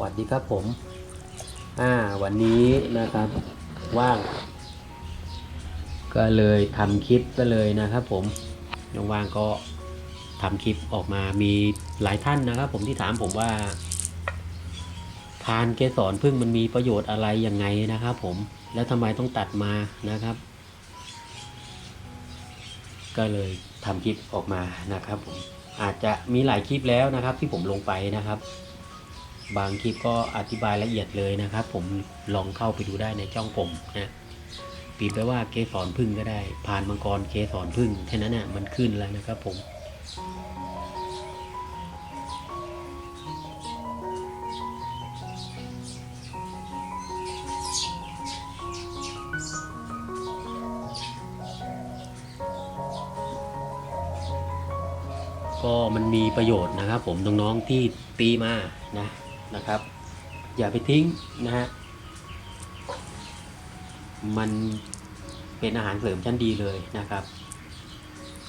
วัสดีครับผมอ่าวันนี้นะครับว่าง ก็เลยทำคลิปก็เลยนะครับ ผมว่างๆก็ทำคลิปออกมามีหลายท่านนะครับ ผมที่ถามผมว่าทานเกสรพึ่งมันมีประโยชน์อะไรยังไงนะครับ ผมแล้วทำไมต้องตัดมานะครับ ก็เลยทำคลิปออกมานะครับ ผมอาจจะมีหลายคลิปแล้วนะครับ ที่ผมลงไปนะครับ บางคลิปก็อธิบายละเอียดเลยนะครับ ผมลองเข้าไปดูได้ในช่องผมนะปีไปว่าเกสรพึ่งก็ได้ ผ่านมังกรเกสรพึ่งแค่นั้นน่ะมันขึ้นแล้วนะครับผมก็มันมีประโยชน์นะครับผมน้องๆที่ตีมานะ นะครับ อย่าไปทิ้งนะฮะมันเป็นอาหารเสริมชั้นดีเลยนะครับ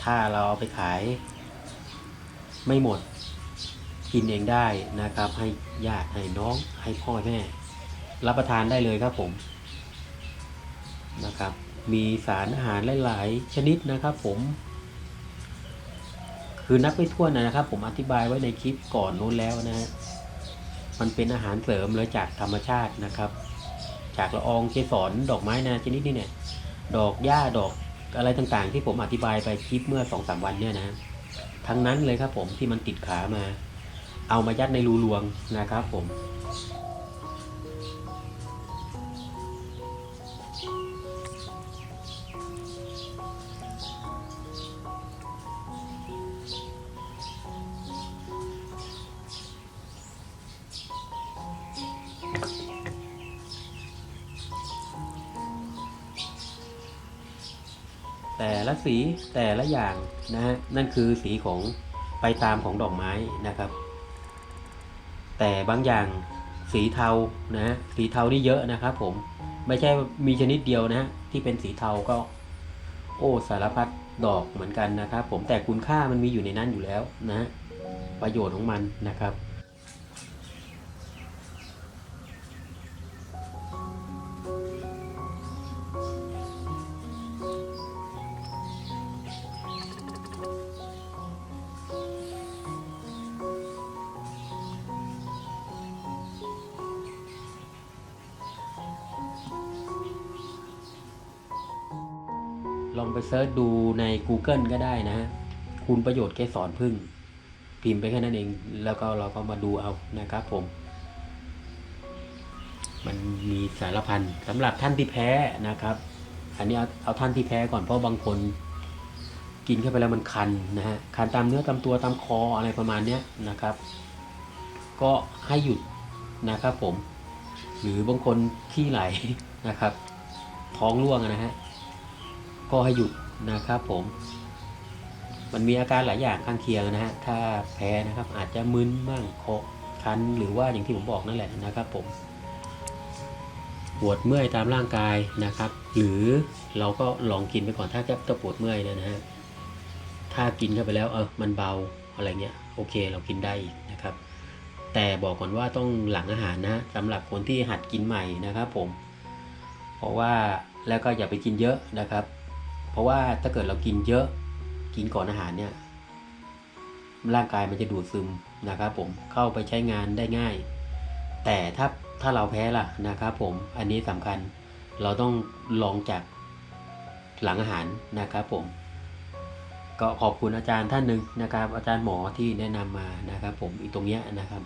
ถ้าเราเอาไปขาย ไม่หมดกินเองได้นะครับ ให้ญาติให้น้องให้พ่อแม่ รับประทานได้เลยครับผมนะครับ มีสารอาหารหลาย ๆ ชนิดนะครับผม คือนับไม่ถ้วนนะครับ ผมอธิบายไว้ในคลิปก่อนนู้นแล้วนะฮะ มันเป็นอาหารเสริมเลยจากธรรมชาตินะครับ จากละอองเกสรดอกไม้นาชนิดนี้เนี่ย ดอกหญ้าดอกอะไรต่างๆ ที่ผมอธิบายไปคลิปเมื่อสองสามวันเนี่ยนะทั้งนั้นเลยครับผมที่มันติดขามา เอามายัดในรูรวงนะครับผม แต่ละสีแต่ละอย่างนะฮะนั่นคือสีของไปตามของดอกไม้นะครับ แต่บางอย่างสีเทานะฮะสีเทานี่เยอะนะครับ ผมไม่ใช่มีชนิดเดียวนะฮะที่เป็นสีเทาก็ โอ้สารพัดดอกเหมือนกันนะครับ ผมแต่คุณค่ามันมีอยู่ในนั้นอยู่แล้วนะ ประโยชน์ของมันนะครับ ลองไปเซิร์ชดูใน Google ก็ได้นะฮะคุณประโยชน์เกสรพึ่ง พิมพ์ไปแค่นั้นเอง แล้วก็เราก็มาดูเอานะครับผม มันมีสารพันสำหรับท่านที่แพ้นะครับ อันนี้เอาเอาท่านที่แพ้ก่อนเพราะบางคน กินเข้าไปแล้วมันคันนะฮะคันตามเนื้อตามตัวตามคออะไรประมาณเนี้ยนะครับ ก็ให้หยุดนะครับผม หรือบางคนขี้ไหลนะครับ ท้องร่วงนะฮะ ก็ให้หยุดนะครับผม มันมีอาการหลายอย่างข้างเคียงนะฮะ ถ้าแพ้นะครับอาจจะมึนบ้างคอคันหรือว่าอย่างที่ผมบอกนั่นแหละนะครับผม ปวดเมื่อยตามร่างกายนะครับ หรือเราก็ลองกินไปก่อนถ้าจะปวดเมื่อยนะฮะ ถ้ากินเข้าไปแล้วเออมันเบาอะไรเงี้ยโอเคเรากินได้นะครับ แต่บอกก่อนว่าต้องหลังอาหารนะสำหรับคนที่หัดกินใหม่นะครับผม เพราะว่าแล้วก็อย่าไปกินเยอะนะครับ เพราะว่าถ้าเกิดเรากินเยอะกินก่อนอาหารเนี่ยร่างกายมันจะดูดซึมนะครับผมเข้าไปใช้งานได้ง่าย แต่ถ้าถ้าเราแพ้ล่ะนะครับผมอันนี้สำคัญเราต้องลองจากหลังอาหารนะครับผม ก็ขอบคุณอาจารย์ท่านหนึ่งนะครับ อาจารย์หมอที่แนะนำมานะครับ ผมอีกตรงเนี้ยนะครับ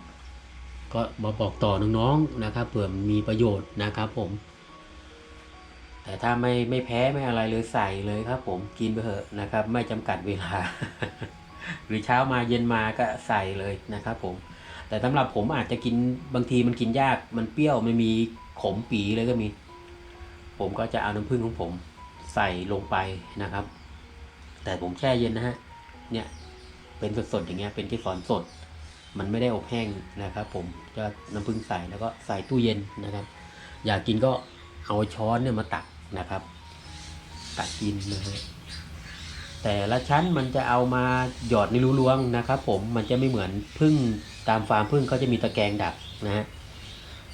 ก็มาบอกต่อน้องๆนะครับเผื่อมีประโยชน์นะครับผม แต่ถ้าไม่ไม่แพ้ไม่อะไรเลยใส่เลยครับ ผมกินไปเถอะนะครับ ไม่จำกัดเวลา หรือเช้ามาเย็นมาก็ใส่เลยนะครับผม แต่สำหรับผมอาจจะกินบางทีมันกินยากมันเปรี้ยวไม่มีขมปีเลยก็มี ผมก็จะเอาน้ำผึ้งของผมใส่ลงไปนะครับ แต่ผมแช่เย็นนะฮะเนี่ยเป็นสดๆอย่างเงี้ยเป็นเกสรสด มันไม่ได้อบแห้งนะครับ ผมจะน้ำผึ้งใส่แล้วก็ใส่ตู้เย็นนะครับ อยากกินก็เอาช้อนเนี่ยมาตัก นะครับตักกินนะฮะแต่ละชั้นมันจะเอามาหยอดในรูรวงนะครับ ผมมันจะไม่เหมือนพึ่งตามฟาร์มพึ่งเขาจะมีตะแกรงดักนะฮะ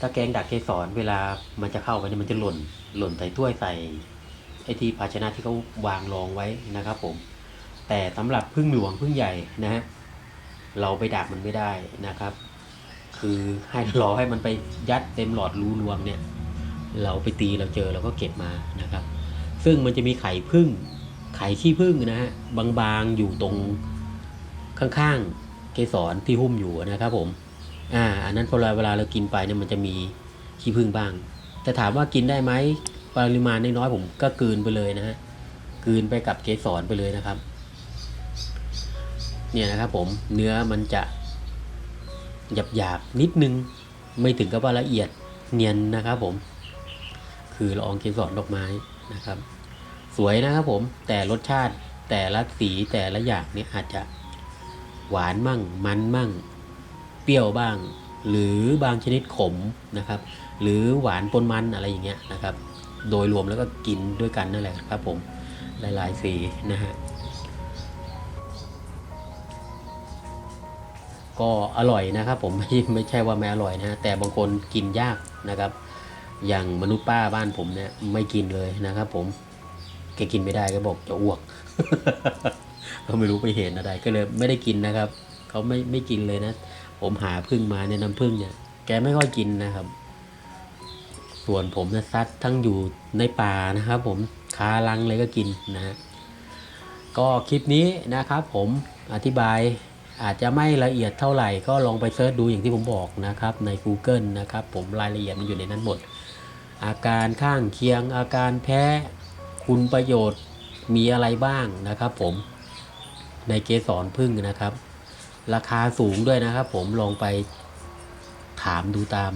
ถ้าแกรงดักเกสรเวลามันจะเข้าไปเนี่ยมันจะหล่นหล่นใส่ถ้วยใส่ไอที่ภาชนะที่เขาวางรองไว้นะครับ ผม แต่สำหรับพึ่งหลวงพึ่งใหญ่นะฮะเราไปดักมันไม่ได้นะครับ คือให้รอให้มันไปยัดเต็มหลอดรูรวงเนี่ย เราไปตีเราเจอเราก็เก็บมานะครับ ซึ่งมันจะมีไข่พึ่งไข่ขี้พึ่งนะฮะบางๆอยู่ตรงข้างๆเกสรที่หุ้มอยู่นะครับผมอ่าอันนั้นพอเวลาเรากินไปเนี่ยมันจะมีขี้พึ่งบ้าง แต่ถามว่ากินได้ไหมปริมาณน้อยๆผมก็กืนไปเลยนะฮะกืนไปกับเกสรไปเลยนะครับ เนี่ยนะครับผมเนื้อมันจะหยาบๆนิดนึงไม่ถึงกับว่าละเอียดเนียนนะครับผม คือละอองเกสรดอกไม้นะครับ สวยนะครับผมแต่รสชาติแต่ละสีแต่ละอย่างเนี่ยอาจจะหวานมั่ง มันมั่ง เปรี้ยวบ้าง หรือบางชนิดขมนะครับ หรือหวานปนมันอะไรอย่างเงี้ยนะครับ โดยรวมแล้วก็กินด้วยกันนั่นแหละครับผมหลายๆสีนะฮะก็อร่อยนะครับผมไม่ไม่ใช่ว่าไม่อร่อยนะฮะแต่บางคนกินยากนะครับ อย่างมนุษย์ป้าบ้านผมเนี่ยไม่กินเลยนะครับ ผมแกกินไม่ได้ก็บอกจะอ้วกก็ไม่รู้ไปเห็นอะไรก็เลยไม่ได้กินนะครับเขาไม่ไม่กินเลยนะ ผมหาพึ่งมาเนี่ยน้ำพึ่งเนี่ย แกไม่ค่อยกินนะครับ ส่วนผมเนี่ยซัดทั้งอยู่ในป่านะครับ ผมคาลังเลยก็กินนะฮะก็คลิปนี้นะครับผมอธิบายอาจจะไม่ละเอียดเท่าไหร่ก็ลองไปเซิร์ชดูอย่างที่ผมบอกนะครับใน Google นะครับผมรายละเอียดมันอยู่ในนั้นหมด อาการข้างเคียง อาการแพ้คุณประโยชน์มีอะไรบ้างนะครับผมในเกสรพึ่งนะครับ ราคาสูงด้วยนะครับ ผมลองไปถามดูตาม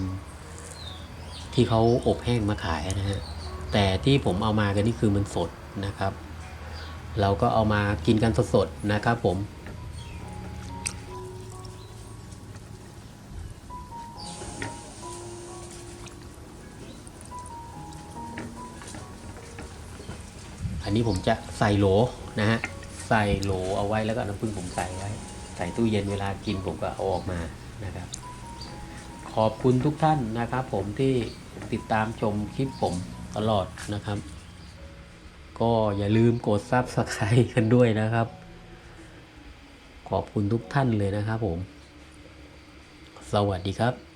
ที่เขาอบแห้งมาขายนะฮะแต่ที่ผมเอามากันนี่คือมันสดนะครับ เราก็เอามากินกันสดๆนะครับผม นนี้ผมจะใส่โหลนะฮะใส่โหลเอาไว้แล้วก็น้ำผึ้งผมใส่ไว้ ใส่ตู้เย็นเวลากินผมก็เอาออกมานะครับ ขอบคุณทุกท่านนะครับ ผมที่ติดตามชมคลิปผมตลอดนะครับ ก็อย่าลืมกดซับสไครต์กันด้วยนะครับ ขอบคุณทุกท่านเลยนะครับผม สวัสดีครับ